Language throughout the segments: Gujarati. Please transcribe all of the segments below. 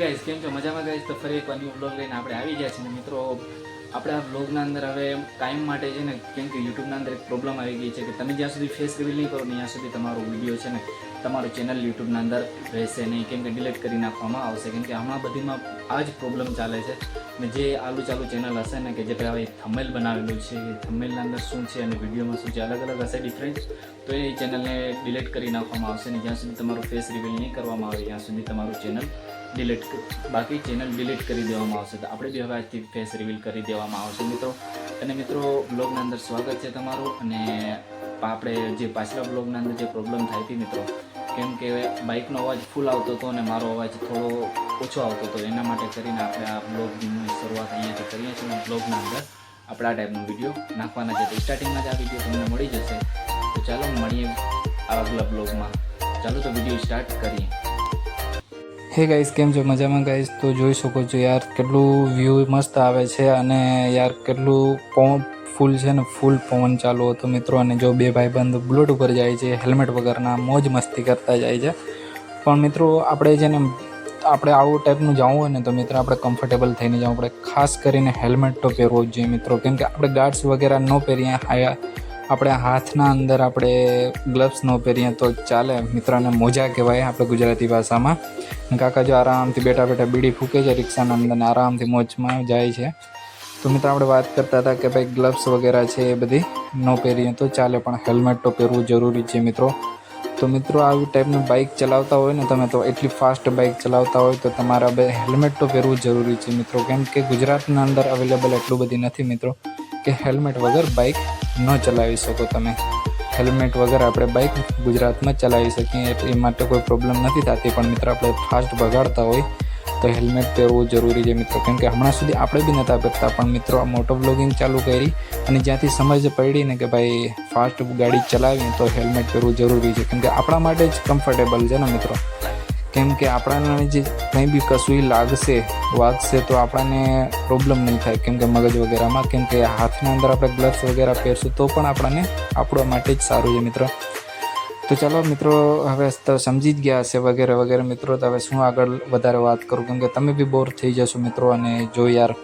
ગાઈસ કેમ છો? મજામાં ગાઈસ તો ફરી એકવાર ન્યૂ બ્લોગ લઈને આપણે આવી ગયા છીએ. મિત્રો, આપણે આ બ્લોગના અંદર હવે ટાઈમ માટે છે ને, કેમ કે યુટ્યુબના અંદર એક પ્રોબ્લેમ આવી ગઈ છે કે તમે જ્યાં સુધી ફેસ રિવીલ નહીં કરો ત્યાં સુધી તમારો વીડિયો છે ને, તમારું ચેનલ યુટ્યુબના અંદર રહેશે નહીં. કેમ કે ડિલીટ કરી નાખવામાં આવશે. કેમ કે હમણાં બધીમાં આ જ પ્રોબ્લેમ ચાલે છે. ને જે આલુ ચાલુ ચેનલ હશે ને, કે જે ભાઈ થમેલ બનાવેલું છે, એ થમેલના અંદર શું છે અને વિડીયોમાં શું છે, અલગ અલગ હશે ડિફરન્સ તો એ ચેનલને ડિલીટ કરી નાખવામાં આવશે ને, જ્યાં સુધી તમારું ફેસ રિવીલ નહીં કરવામાં આવે, ત્યાં સુધી તમારું ચેનલ ડિલીટ બાકી ચેનલ ડિલીટ કરી દેવામાં આવશે. તો આપણે બી હવે આજથી ફેસ રિવીલ કરી દેવામાં આવશે મિત્રો. અને મિત્રો બ્લોગના અંદર સ્વાગત છે તમારું. અને આપણે જે પાછલા બ્લોગના અંદર જે પ્રોબ્લેમ થઈ હતી મિત્રો, કેમ કે બાઇકનો અવાજ ફૂલ આવતો હતો અને મારો અવાજ થોડો ઓછો આવતો હતો. એના માટે કરીને આપણે આ બ્લોગની શરૂઆત અહીંયાથી કરીએ છીએ. અને બ્લોગના અંદર આપણે આ ટાઈપનો વીડિયો નાખવાના છે. તો સ્ટાર્ટિંગમાં જ આ વીડિયો તમને મળી જશે. તો ચાલો મળીએ આગલા બ્લોગમાં ચાલો તો વીડિયો સ્ટાર્ટ કરીએ. હે ગાઈસ કેમ છો? મજામાં ગાઈસ તો જોઈ શકો છો યાર, કેટલું વ્યૂ મસ્ત આવે છે અને યાર કેટલું પવન ફૂલ છે ને ફૂલ પવન ચાલુ હતો મિત્રો. અને જો બે ભાઈબંધ બુલેટ ઉપર જાય છે હેલ્મેટ વગરના, મોજ મસ્તી કરતા જાય છે. પણ મિત્રો, આપણે છે ને, આપણે આવું ટાઈપનું જવું હોય ને, તો મિત્રો આપણે કમ્ફર્ટેબલ થઈને જવું પડે. ખાસ કરીને હેલ્મેટ તો પહેરવો જ જોઈએ મિત્રો. કેમ કે આપણે ગાર્ડ્સ વગેરે ન પહેરીએ, હાયા આપણે હાથના અંદર આપણે ગ્લવ્સ ન પહેરીએ તો ચાલે. મિત્રોને મોજા કહેવાય આપણે ગુજરાતી ભાષામાં. કાકા જો આરામથી બેઠા બેઠા બીડી ફૂકે છે રિક્ષાના અંદર આરામથી મોજમાં જાય છે. તો મિત્રો આપણે વાત કરતા હતા કે ભાઈ ગ્લવ્સ વગેરે છે એ બધી ન પહેરીએ તો ચાલે, પણ હેલ્મેટ તો પહેરવું જરૂરી છે મિત્રો. તો મિત્રો આવી ટાઈપનું બાઇક ચલાવતા હોય ને તમે તો એટલી ફાસ્ટ બાઇક ચલાવતા હોય તો તમારા બે હેલ્મેટ તો પહેરવું જરૂરી છે મિત્રો. કેમ કે ગુજરાતના અંદર અવેલેબલ એટલું બધી નથી મિત્રો, કે હેલ્મેટ વગર બાઇક ન ચલાવી શકો તમે. હેલ્મેટ વગર આપણે બાઇક ગુજરાતમાં ચલાવી શકીએ, એ માટે કોઈ પ્રોબ્લેમ નથી થતી. પણ મિત્રો, આપણે ફાસ્ટ ભગાડતા હોય, તો હેલ્મેટ પહેરવું જરૂરી છે મિત્રો. કેમ કે હમણાં સુધી આપણે બી નહોતા પહેરતા, પણ મિત્રો, આ મોટો બ્લોગિંગ ચાલુ કરી અને જ્યાંથી સમજ પડી ને કે ભાઈ ફાસ્ટ ગાડી ચલાવી તો હેલ્મેટ પહેરવું જરૂરી છે. કેમ કે આપણા માટે જ કમ્ફર્ટેબલ છે ને મિત્રો? કેમ કે આપણાને જે કંઈ બી કશું લાગશે, વાગશે તો આપણને પ્રોબ્લેમ નહીં થાય. કેમ કે મગજ વગેરેમાં, કેમ કે હાથના અંદર આપણે ગ્લવ્સ વગેરે પહેરશું તો પણ આપણને આપણા માટે જ સારું છે મિત્રો. તો ચાલો મિત્રો, હવે તો સમજી જ ગયા હશે વગેરે વગેરે. મિત્રો, તો હવે શું આગળ વધારે વાત કરું? કેમ કે તમે બી બોર થઈ જશો મિત્રો, અને જો યાર,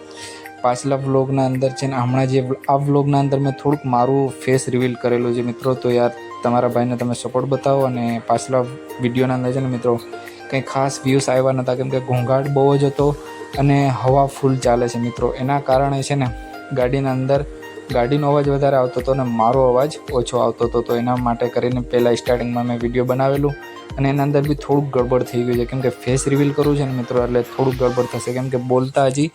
પાછલા વ્લોગના અંદર છે ને, હમણાં જે આ વ્લોગના અંદર મેં થોડુંક મારું ફેસ રિવીલ કરેલું છે મિત્રો. તો યાર, તમારા ભાઈને તમે સપોર્ટ બતાવો અને પાછલા વિડીયોના અંદર છે ને મિત્રો કંઈ ખાસ વ્યૂઝ આવ્યા નહોતા. કેમ કે ઘોંઘાટ બહુ જ હતો અને હવા ફૂલ ચાલે છે મિત્રો. એના કારણે છે ને ગાડીના અંદર ગાડીનો અવાજ વધારે આવતો હતો અને મારો અવાજ ઓછો આવતો હતો. તો એના માટે કરીને પહેલાં સ્ટાર્ટિંગમાં મેં વીડિયો બનાવેલું અને એના અંદર બી થોડુંક ગડબડ થઈ ગયું છે. કેમ કે ફેસ રિવીલ કરવું છે ને મિત્રો, એટલે થોડુંક ગડબડ થશે. કેમ કે બોલતા હજી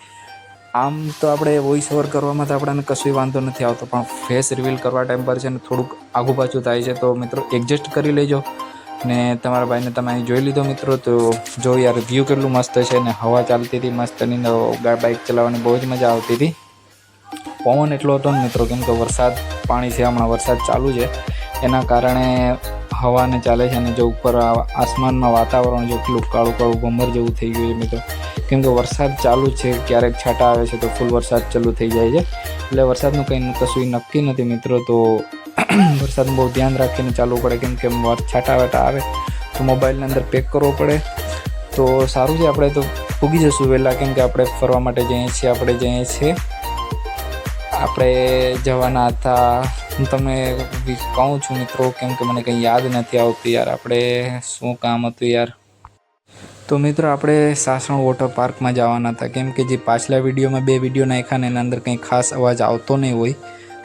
આમ તો આપણે વોઇસ ઓવર કરવામાં તો આપણને કશું વાંધો નથી આવતો. પણ ફેસ રિવીલ કરવા ટાઈમ પર છે ને થોડુંક આગુ પાછું થાય છે. તો મિત્રો એડજસ્ટ કરી લેજો. ને તમારા ભાઈને તમે અહીં જોઈ લીધો મિત્રો, તો જો યાર વ્યૂ કેટલું મસ્ત છે ને, હવા ચાલતી હતી, મસ્તની બાઇક ચલાવવાની બહુ જ મજા આવતી હતી. પવન એટલો હતો ને મિત્રો, કેમ કે વરસાદ પાણી છે, હમણાં વરસાદ ચાલુ છે. એના કારણે હવાને ચાલે છે અને જો ઉપર આસમાનમાં વાતાવરણ જો કેટલું કાળું કાળું ભમર જેવું થઈ ગયું છે મિત્રો. કેમ કે વરસાદ ચાલુ છે, ક્યારેક છાંટા આવે છે, તો ફૂલ વરસાદ ચાલુ થઈ જાય છે. એટલે વરસાદનું કંઈ કશું નક્કી નથી મિત્રો, તો વરસાદનું બહુ ધ્યાન રાખીને ચાલવું પડે, કેમ કે છાંટા વાટા આવે, તો મોબાઈલની અંદર પેક કરવો પડે. તો સારું છે, આપણે તો પૂગી જશું વહેલા, કેમ કે આપણે ફરવા માટે જઈએ છીએ, આપણે જઈએ છીએ. આપણે જવાના હતા. હું તમને કહું છું મિત્રો, કેમ કે મને કંઈ યાદ નથી આવતું યાર, આપણે શું કામ હતું યાર. તો મિત્રો, આપણે સાસણ વોટર પાર્કમાં જવાના હતા, કેમ કે જે પાછલા વિડીયોમાં બે વીડિયો નાખ્યા ને એના અંદર કંઈ ખાસ અવાજ આવતો નહીં હોય.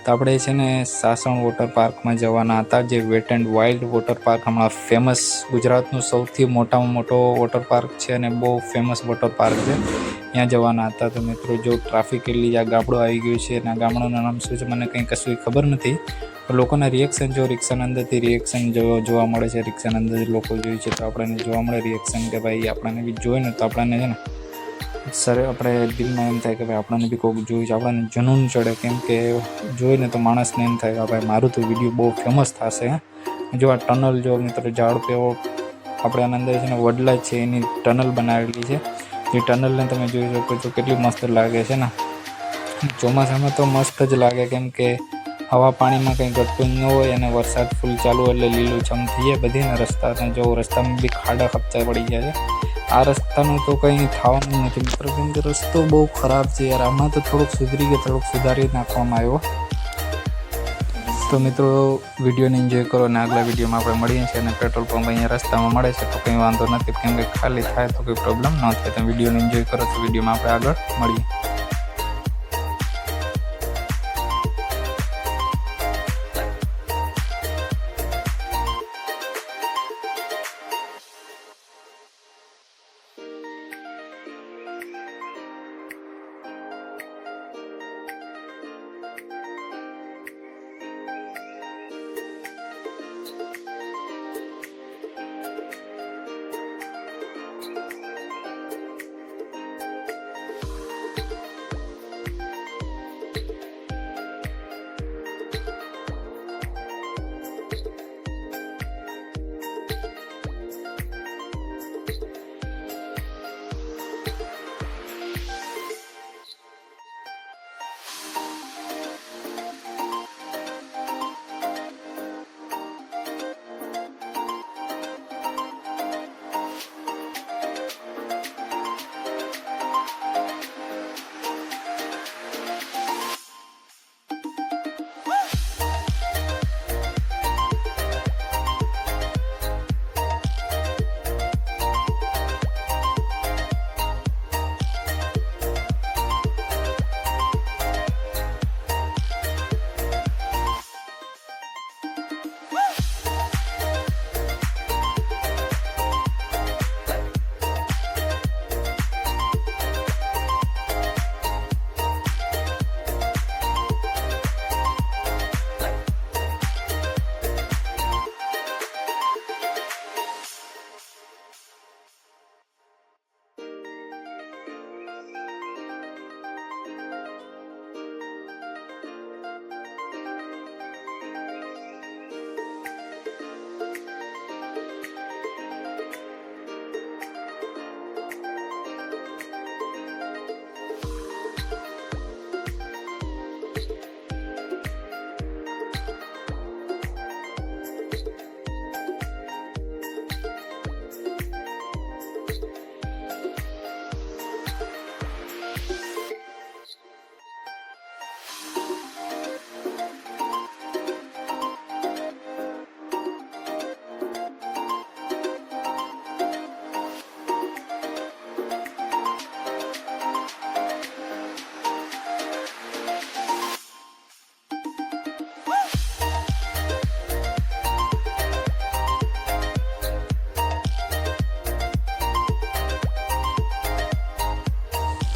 તો આપણે છે ને સાસણ વોટર પાર્કમાં જવાના હતા, જે wet and wild water park હમણાં ફેમસ ગુજરાતનું સૌથી મોટામાં મોટો વોટર પાર્ક છે અને બહુ ફેમસ વોટર પાર્ક છે. ત્યાં જવાના હતા તો મિત્રો જો ટ્રાફિક એટલી આ ગામડું આવી ગયું છે અને આ ગામડાનું નામ શું છે મને કંઈ કશું ખબર નથી. લોકોના રિએક્શન જો રિક્ષાના અંદરથી રિએક્શન જોવા મળે છે, રિક્ષાના અંદર લોકો જોયું છે તો આપણને જોવા મળે રિએક્શન કે ભાઈ આપણને બી જોઈએ ને તો આપણને છે ને સર, આપણે દિલમાં એમ થાય કે ભાઈ આપણને બી કોઈક જોયું છે. આપણને જનૂન ચડે કેમ કે જોઈને તો માણસને એમ થાય કે ભાઈ મારું તો વીડિયો બહુ ફેમસ થશે જો આ ટનલ જો મિત્રો ઝાડ પેવો આપણે આના અંદર છે ને વડલા છે એની ટનલ બનાવેલી છે. એ ટનલને તમે જોઈ શકો છો કેટલી મસ્ત લાગે છે ને. ચોમાસામાં તો મસ્ત જ લાગે કેમ કે હવા પાણીમાં કંઈ ઘટતું ન હોય અને વરસાદ ફૂલ ચાલુ એટલે લીલું છમ થઈ જાય બધીને રસ્તા જો રસ્તામાં બી ખાડા ખપચા પડી ગયા છે. આ રસ્તાનું તો કંઈ થવાનું નથી મિત્રો. કેમ કે રસ્તો બહુ ખરાબ છે યાર. આમાં તો થોડુંક સુધરી કે થોડુંક સુધારી નાખવામાં આવ્યો. તો મિત્રો, વિડીયોને એન્જોય કરો અને આગલા વિડીયોમાં આપણે મળીએ છીએ અને પેટ્રોલ પંપ અહીંયા રસ્તામાં મળે છે, તો કંઈ વાંધો નથી. કેમ કે ખાલી થાય તો કોઈ પ્રોબ્લેમ ન થાય. તો વિડીયોને એન્જોય કરો તો વિડીયોમાં આપણે આગળ મળીએ.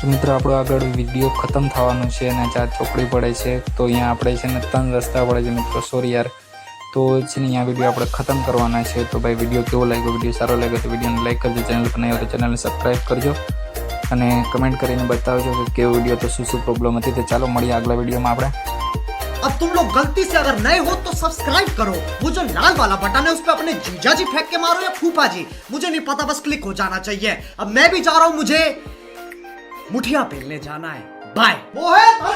તો મિત્રો આપણો આગળ વિડીયો ખતમ થવાનો છે અને ચાર ચોકડી પડે છે તો અહીંયા આપણે છે ને ત્રણ રસ્તા પડે છે મિત્રો સોરી યાર તો છે ને અહીંયા વિડીયો આપણે ખતમ કરવાના છે તો ભાઈ વિડીયો કેવો લાગ્યો વિડીયો સારો લાગ્યો તો વિડીયોને લાઈક કરજો ચેનલ પર નહીં હોય તો ચેનલને સબસ્ક્રાઈબ કરજો અને કમેન્ટ કરીને બતાવજો કે કેવો વિડીયો તો શું શું પ્રોબ્લેમ હતી તો ચાલો મળીએ આગલા વિડીયોમાં આપણે अब तुम लोग गलती से अगर नए हो तो सब्सक्राइब करो वो जो लाल वाला बटन है उस पर अपने जीजा जी फेंक के मारो या फूफा जी मुझे नहीं पता बस क्लिक हो जाना चाहिए अब मैं भी जा रहा हूं मुझे मुठिया पेलने जाना है बाय वो है